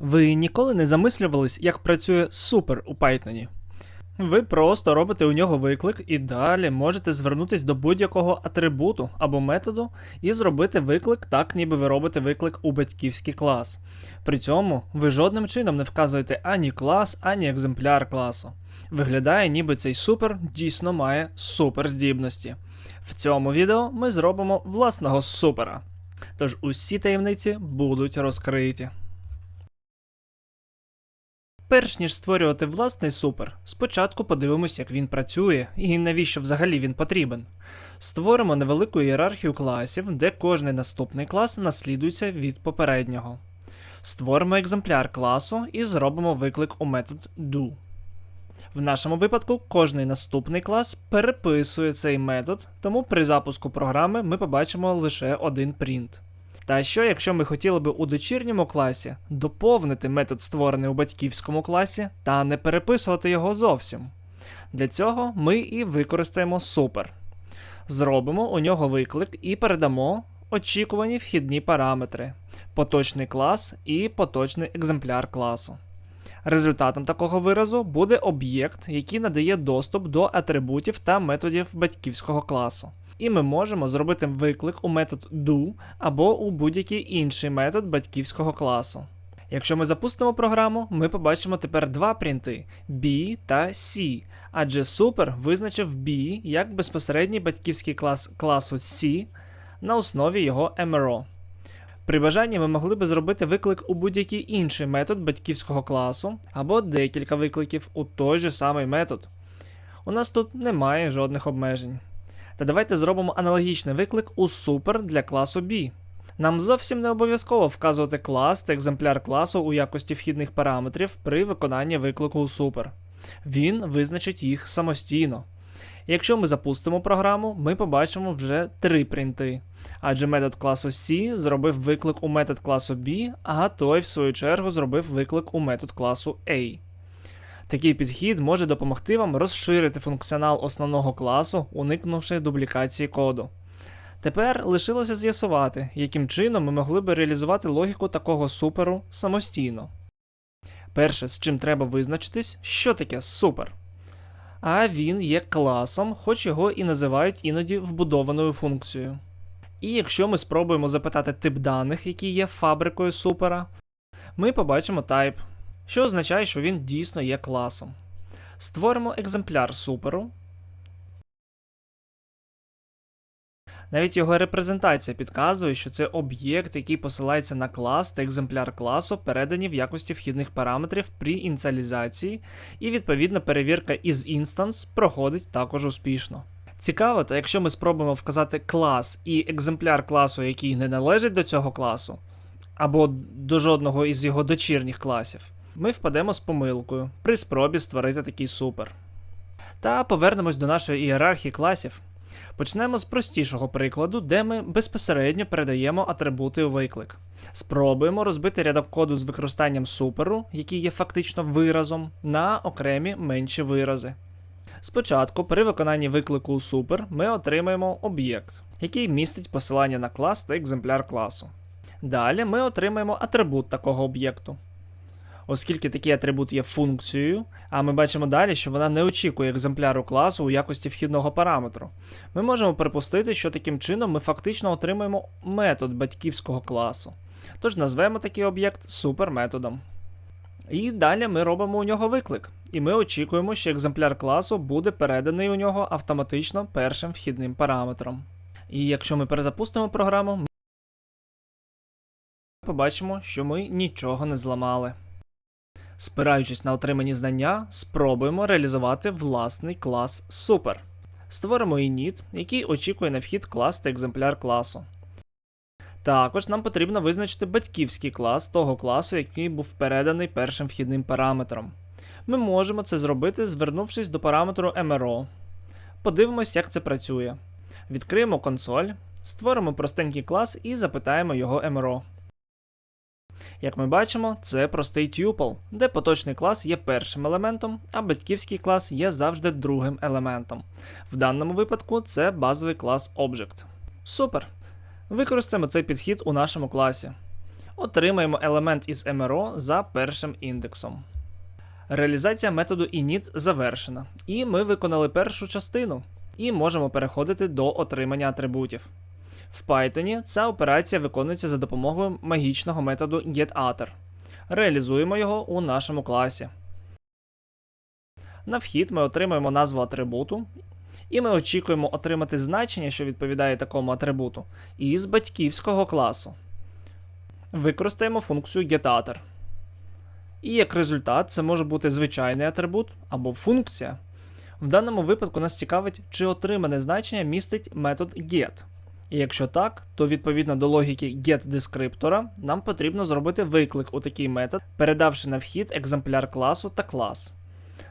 Ви ніколи не замислювались, як працює супер у Python? Ви просто робите у нього виклик і далі можете звернутися до будь-якого атрибуту або методу і зробити виклик так, ніби ви робите виклик у батьківський клас. При цьому ви жодним чином не вказуєте ані клас, ані екземпляр класу. Виглядає, ніби цей супер дійсно має суперздібності. В цьому відео ми зробимо власного супера. Тож усі таємниці будуть розкриті. Перш ніж створювати власний супер, спочатку подивимось, як він працює і навіщо взагалі він потрібен. Створимо невелику ієрархію класів, де кожний наступний клас наслідується від попереднього. Створимо екземпляр класу і зробимо виклик у метод do. В нашому випадку кожний наступний клас переписує цей метод, тому при запуску програми ми побачимо лише один принт. Та що, якщо ми хотіли би у дочірньому класі доповнити метод, створений у батьківському класі, та не переписувати його зовсім? Для цього ми і використаємо super. Зробимо у нього виклик і передамо очікувані вхідні параметри, поточний клас і поточний екземпляр класу. Результатом такого виразу буде об'єкт, який надає доступ до атрибутів та методів батьківського класу. І ми можемо зробити виклик у метод do або у будь-який інший метод батьківського класу. Якщо ми запустимо програму, ми побачимо тепер два принти B та C, адже Super визначив B як безпосередній батьківський клас класу C на основі його MRO. При бажанні ми могли би зробити виклик у будь-який інший метод батьківського класу або декілька викликів у той же самий метод. У нас тут немає жодних обмежень. Та давайте зробимо аналогічний виклик у super для класу B. Нам зовсім не обов'язково вказувати клас та екземпляр класу у якості вхідних параметрів при виконанні виклику у super. Він визначить їх самостійно. Якщо ми запустимо програму, ми побачимо вже три принти. Адже метод класу C зробив виклик у метод класу B, а той, в свою чергу, зробив виклик у метод класу A. Такий підхід може допомогти вам розширити функціонал основного класу, уникнувши дублікації коду. Тепер лишилося з'ясувати, яким чином ми могли би реалізувати логіку такого суперу самостійно. Перше, з чим треба визначитись, що таке супер. А він є класом, хоч його і називають іноді вбудованою функцією. І якщо ми спробуємо запитати тип даних, який є фабрикою супера, ми побачимо type, що означає, що він дійсно є класом. Створимо екземпляр суперу. Навіть його репрезентація підказує, що це об'єкт, який посилається на клас та екземпляр класу, передані в якості вхідних параметрів при ініціалізації, і відповідно перевірка із інстанс проходить також успішно. Цікаво, та якщо ми спробуємо вказати клас і екземпляр класу, який не належить до цього класу, або до жодного із його дочірніх класів, ми впадемо з помилкою при спробі створити такий супер. Та повернемось до нашої ієрархії класів. Почнемо з простішого прикладу, де ми безпосередньо передаємо атрибути у виклик. Спробуємо розбити рядок коду з використанням суперу, який є фактично виразом, на окремі менші вирази. Спочатку, при виконанні виклику у super, ми отримаємо об'єкт, який містить посилання на клас та екземпляр класу. Далі ми отримаємо атрибут такого об'єкту. Оскільки такий атрибут є функцією, а ми бачимо далі, що вона не очікує екземпляру класу у якості вхідного параметру, ми можемо припустити, що таким чином ми фактично отримуємо метод батьківського класу. Тож назвемо такий об'єкт суперметодом. І далі ми робимо у нього виклик. І ми очікуємо, що екземпляр класу буде переданий у нього автоматично першим вхідним параметром. І якщо ми перезапустимо програму, ми побачимо, що ми нічого не зламали. Спираючись на отримані знання, спробуємо реалізувати власний клас Super. Створимо init, який очікує на вхід клас та екземпляр класу. Також нам потрібно визначити батьківський клас того класу, який був переданий першим вхідним параметром. Ми можемо це зробити, звернувшись до параметру MRO. Подивимось, як це працює. Відкриємо консоль, створимо простенький клас і запитаємо його MRO. Як ми бачимо, це простий tuple, де поточний клас є першим елементом, а батьківський клас є завжди другим елементом. В даному випадку це базовий клас Object. Супер! Використаємо цей підхід у нашому класі. Отримаємо елемент із MRO за першим індексом. Реалізація методу init завершена, і ми виконали першу частину і можемо переходити до отримання атрибутів. В Python ця операція виконується за допомогою магічного методу getAtter. Реалізуємо його у нашому класі. На вхід ми отримуємо назву атрибуту, і ми очікуємо отримати значення, що відповідає такому атрибуту, із батьківського класу. Використаємо функцію getAtter. І як результат, це може бути звичайний атрибут або функція. В даному випадку нас цікавить, чи отримане значення містить метод get. І якщо так, то відповідно до логіки getDescriptor нам потрібно зробити виклик у такий метод, передавши на вхід екземпляр класу та клас.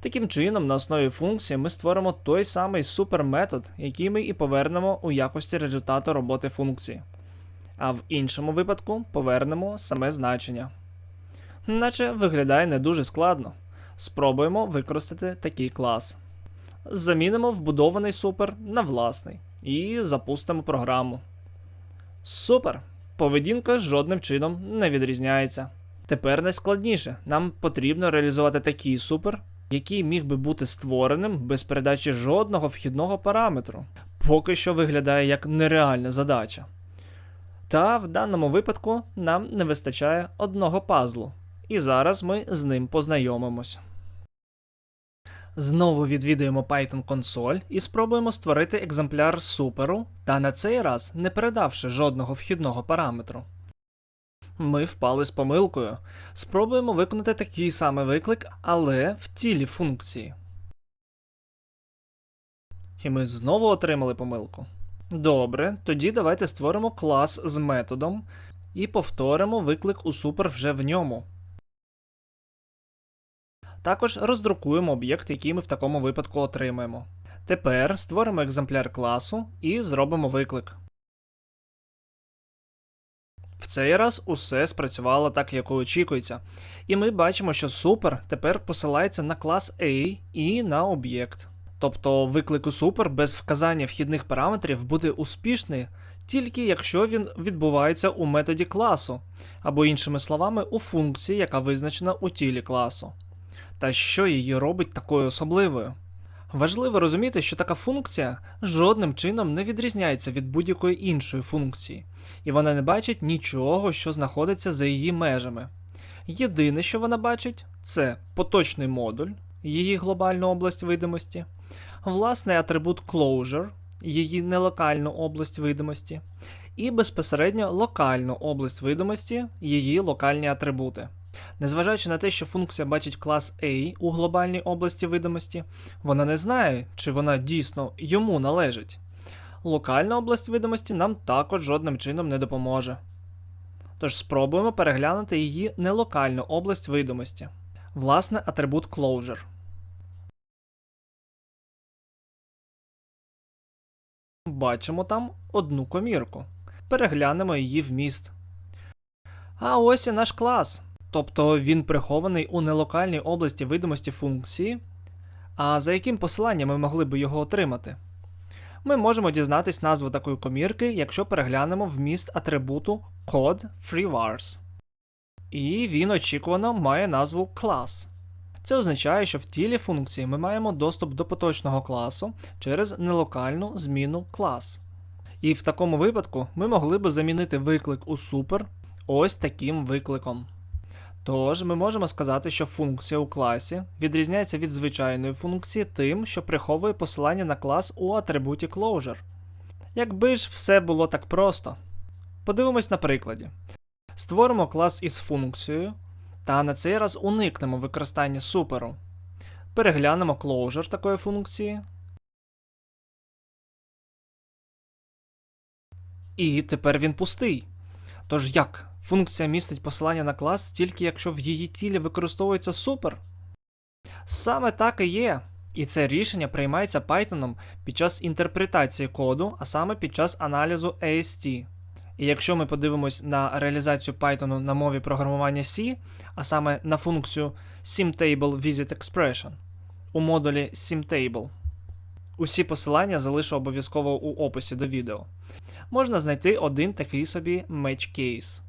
Таким чином, на основі функції ми створимо той самий суперметод, який ми і повернемо у якості результату роботи функції. А в іншому випадку повернемо саме значення. Наче виглядає не дуже складно. Спробуємо використати такий клас. Замінимо вбудований супер на власний і запустимо програму. Супер! Поведінка жодним чином не відрізняється. Тепер найскладніше. Нам потрібно реалізувати такий супер, який міг би бути створеним без передачі жодного вхідного параметру. Поки що виглядає як нереальна задача. Та в даному випадку нам не вистачає одного пазлу. І зараз ми з ним познайомимось. Знову відвідуємо Python консоль і спробуємо створити екземпляр суперу, та на цей раз не передавши жодного вхідного параметру. Ми впали з помилкою. Спробуємо виконати такий самий виклик, але в тілі функції. І ми знову отримали помилку. Добре, тоді давайте створимо клас з методом і повторимо виклик у супер вже в ньому. Також роздрукуємо об'єкт, який ми в такому випадку отримаємо. Тепер створимо екземпляр класу і зробимо виклик. В цей раз усе спрацювало так, як і очікується. І ми бачимо, що супер тепер посилається на клас A і на об'єкт. Тобто виклик у супер без вказання вхідних параметрів буде успішний тільки якщо він відбувається у методі класу, або іншими словами, у функції, яка визначена у тілі класу. Та що її робить такою особливою? Важливо розуміти, що така функція жодним чином не відрізняється від будь-якої іншої функції, і вона не бачить нічого, що знаходиться за її межами. Єдине, що вона бачить, це поточний модуль, її глобальну область видимості, власний атрибут closure, її нелокальну область видимості, і безпосередньо локальну область видимості, її локальні атрибути. Незважаючи на те, що функція бачить клас A у глобальній області видимості, вона не знає, чи вона дійсно йому належить. Локальна область видимості нам також жодним чином не допоможе. Тож спробуємо переглянути її нелокальну область видимості, власне, атрибут Closure. Бачимо там одну комірку. Переглянемо її вміст. А ось і наш клас. Тобто він прихований у нелокальній області видимості функції. А за яким посиланням ми могли б його отримати? Ми можемо дізнатись назву такої комірки, якщо переглянемо вміст атрибуту code freevars. І він очікувано має назву class. Це означає, що в тілі функції ми маємо доступ до поточного класу через нелокальну зміну клас. І в такому випадку ми могли би замінити виклик у super ось таким викликом. Тож ми можемо сказати, що функція у класі відрізняється від звичайної функції тим, що приховує посилання на клас у атрибуті Closure. Якби ж все було так просто. Подивимось на прикладі. Створимо клас із функцією, та на цей раз уникнемо використання суперу. Переглянемо Closure такої функції. І тепер він пустий. Тож як? Функція містить посилання на клас тільки якщо в її тілі використовується супер. Саме так і є. І це рішення приймається Python під час інтерпретації коду, а саме під час аналізу AST. І якщо ми подивимось на реалізацію Python на мові програмування C, а саме на функцію SimTable Visit Expression у модулі SimTable, усі посилання залишу обов'язково у описі до відео, можна знайти один такий собі match case.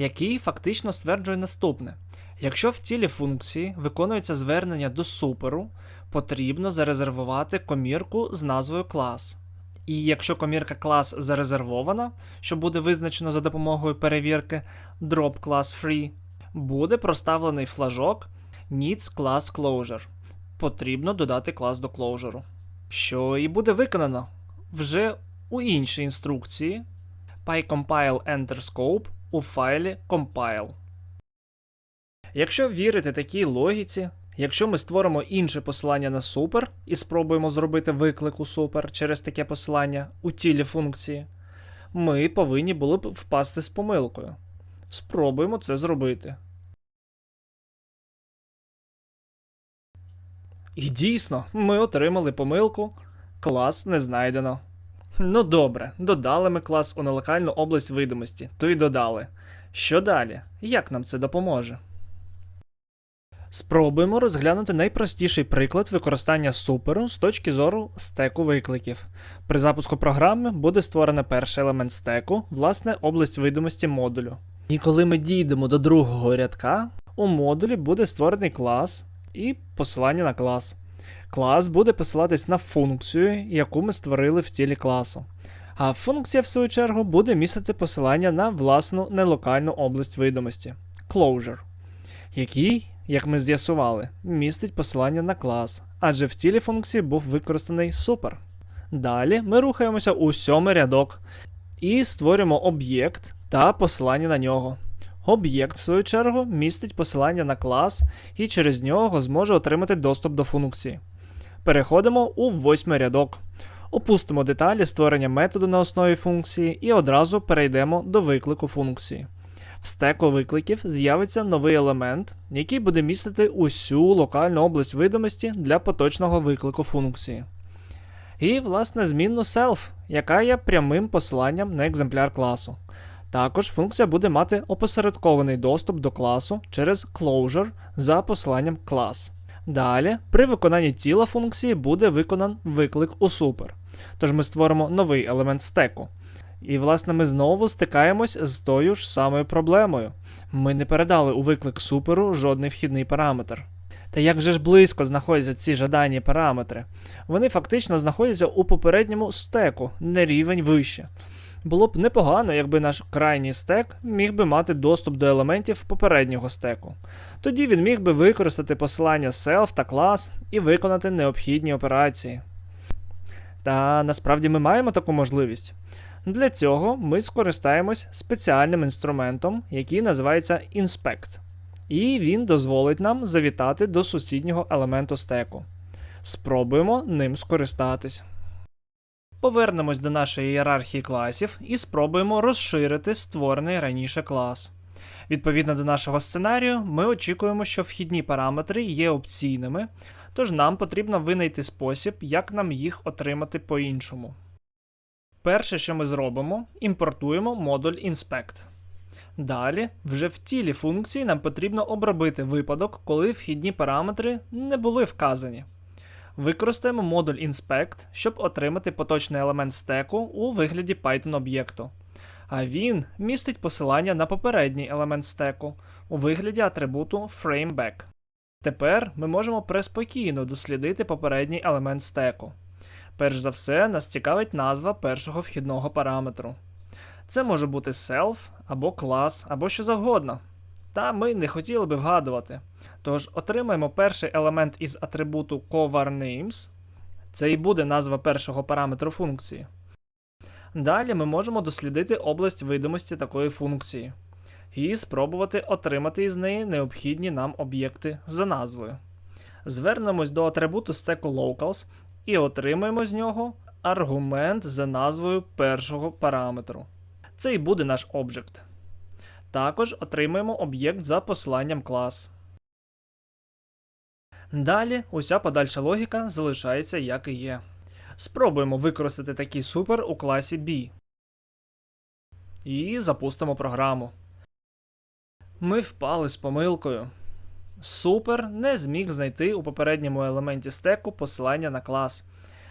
Який фактично стверджує наступне: якщо в тілі функції виконується звернення до суперу, потрібно зарезервувати комірку з назвою клас. І якщо комірка клас зарезервована, що буде визначено за допомогою перевірки drop class free, буде проставлений флажок needs class closure. Потрібно додати клас до closure. Що і буде виконано вже у іншій інструкції pycompile enter scope у файлі compile. Якщо вірити такій логіці, якщо ми створимо інше посилання на супер і спробуємо зробити виклик у супер через таке посилання у тілі функції, ми повинні були б впасти з помилкою. Спробуємо це зробити. І дійсно, ми отримали помилку. Клас не знайдено. Ну добре, додали ми клас у нелокальну область видимості, то й додали. Що далі? Як нам це допоможе? Спробуємо розглянути найпростіший приклад використання суперу з точки зору стеку викликів. При запуску програми буде створено перший елемент стеку, власне, область видимості модулю. І коли ми дійдемо до другого рядка, у модулі буде створений клас і посилання на клас. Клас буде посилатись на функцію, яку ми створили в тілі класу. А функція, в свою чергу, буде містити посилання на власну нелокальну область видимості closure, який, як ми з'ясували, містить посилання на клас, адже в тілі функції був використаний супер. Далі ми рухаємося у сьомий рядок і створюємо об'єкт та посилання на нього. Об'єкт, в свою чергу, містить посилання на клас і через нього зможе отримати доступ до функції. Переходимо у восьмий рядок. Опустимо деталі створення методу на основі функції і одразу перейдемо до виклику функції. В стеку викликів з'явиться новий елемент, який буде містити усю локальну область видимості для поточного виклику функції. І, власне, змінну self, яка є прямим посиланням на екземпляр класу. Також функція буде мати опосередкований доступ до класу через closure за посиланням клас. Далі, при виконанні тіла функції буде виконан виклик у супер. Тож ми створимо новий елемент стеку. І, власне, ми знову стикаємось з тою ж самою проблемою. Ми не передали у виклик суперу жодний вхідний параметр. Та як же ж близько знаходяться ці жадані параметри? Вони фактично знаходяться у попередньому стеку, не рівень вище. Було б непогано, якби наш крайній стек міг би мати доступ до елементів попереднього стеку. Тоді він міг би використати посилання self та клас і виконати необхідні операції. Та насправді ми маємо таку можливість. Для цього ми скористаємось спеціальним інструментом, який називається Inspect. І він дозволить нам завітати до сусіднього елементу стеку. Спробуємо ним скористатись. Повернемось до нашої ієрархії класів і спробуємо розширити створений раніше клас. Відповідно до нашого сценарію, ми очікуємо, що вхідні параметри є опційними, тож нам потрібно винайти спосіб, як нам їх отримати по-іншому. Перше, що ми зробимо, імпортуємо модуль Inspect. Далі, вже в тілі функції нам потрібно обробити випадок, коли вхідні параметри не були вказані. Використаємо модуль Inspect, щоб отримати поточний елемент стеку у вигляді Python об'єкту. А він містить посилання на попередній елемент стеку у вигляді атрибуту FrameBack. Тепер ми можемо преспокійно дослідити попередній елемент стеку. Перш за все, нас цікавить назва першого вхідного параметру. Це може бути self або клас, або що завгодно. Та ми не хотіли би вгадувати. Тож отримаємо перший елемент із атрибуту covarNames. Це і буде назва першого параметру функції. Далі ми можемо дослідити область видимості такої функції і спробувати отримати із неї необхідні нам об'єкти за назвою. Звернемось до атрибуту StackLocals і отримаємо з нього аргумент за назвою першого параметру. Це і буде наш об'єкт. Також отримаємо об'єкт за посиланням клас. Далі уся подальша логіка залишається як і є. Спробуємо використати такий супер у класі B. І запустимо програму. Ми впали з помилкою. Супер не зміг знайти у попередньому елементі стеку посилання на клас.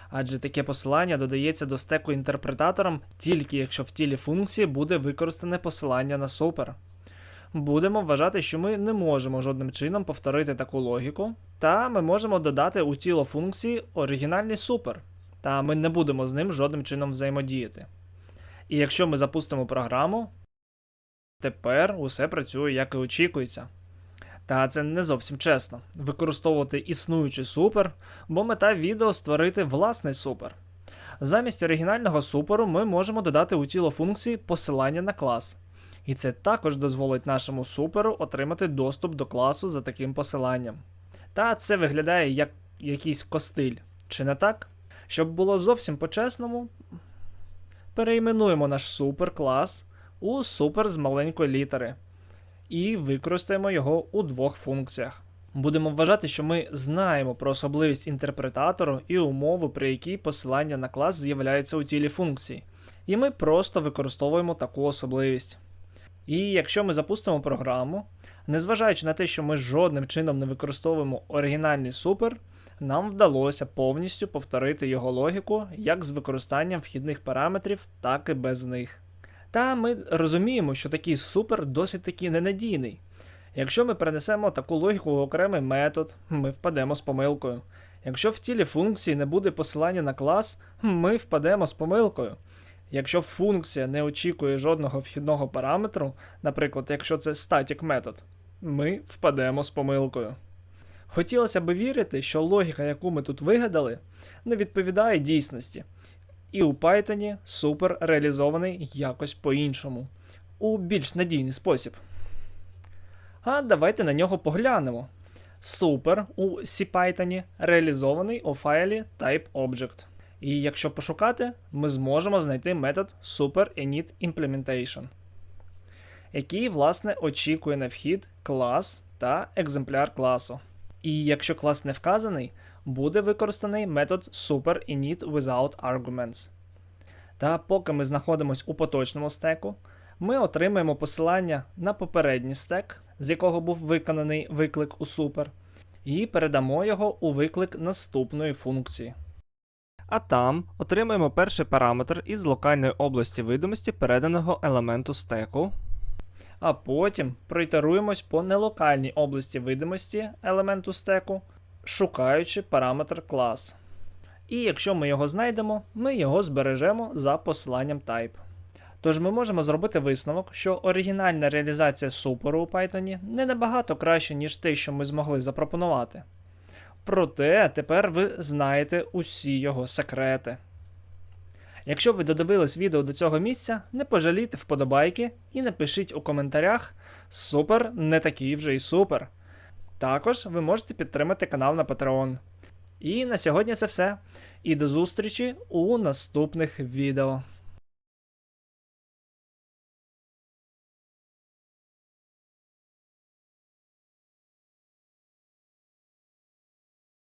Адже таке посилання додається до стеку інтерпретатором тільки якщо в тілі функції буде використане посилання на супер. будемо вважати, що ми не можемо жодним чином повторити таку логіку, та ми можемо додати у тіло функції оригінальний супер, та ми не будемо з ним жодним чином взаємодіяти. І якщо ми запустимо програму, тепер усе працює як і очікується. Та це не зовсім чесно використовувати існуючий супер, бо мета відео створити власний супер. Замість оригінального суперу ми можемо додати у тіло функції посилання на клас. І це також дозволить нашому суперу отримати доступ до класу за таким посиланням. Та це виглядає як якийсь костиль, чи не так? Щоб було зовсім по-чесному, перейменуємо наш суперклас у супер з маленької літери і використаємо його у двох функціях. Будемо вважати, що ми знаємо про особливість інтерпретатору і умову, при якій посилання на клас з'являється у тілі функції. І ми просто використовуємо таку особливість. І якщо ми запустимо програму, незважаючи на те, що ми жодним чином не використовуємо оригінальний супер, нам вдалося повністю повторити його логіку як з використанням вхідних параметрів, так і без них. Та ми розуміємо, що такий супер досить таки ненадійний. Якщо ми перенесемо таку логіку в окремий метод, ми впадемо з помилкою. Якщо в тілі функції не буде посилання на клас, ми впадемо з помилкою. Якщо функція не очікує жодного вхідного параметру, наприклад, якщо це static метод, ми впадемо з помилкою. Хотілося б вірити, що логіка, яку ми тут вигадали, не відповідає дійсності. І у Python супер реалізований якось по-іншому, у більш надійний спосіб. А давайте на нього поглянемо. Супер у CPython реалізований у файлі TypeObject. І якщо пошукати, ми зможемо знайти метод SuperInitImplementation, який, власне, очікує на вхід клас та екземпляр класу. І якщо клас не вказаний, буде використаний метод SuperInitWithoutArguments. Та поки ми знаходимося у поточному стеку, ми отримаємо посилання на попередній стек, з якого був виконаний виклик у Super, і передамо його у виклик наступної функції. А там отримаємо перший параметр із локальної області видимості переданого елементу стеку. А потім проітеруємось по нелокальній області видимості елементу стеку, шукаючи параметр клас. І якщо ми його знайдемо, ми його збережемо за посиланням type. Тож ми можемо зробити висновок, що оригінальна реалізація супору у Python не набагато краще, ніж те, що ми змогли запропонувати. Проте тепер ви знаєте усі його секрети. Якщо ви додивились відео до цього місця, не пожалійте вподобайки і напишіть у коментарях Супер не такий вже й супер. Також ви можете підтримати канал на Patreon. І на сьогодні це все. І до зустрічі у наступних відео.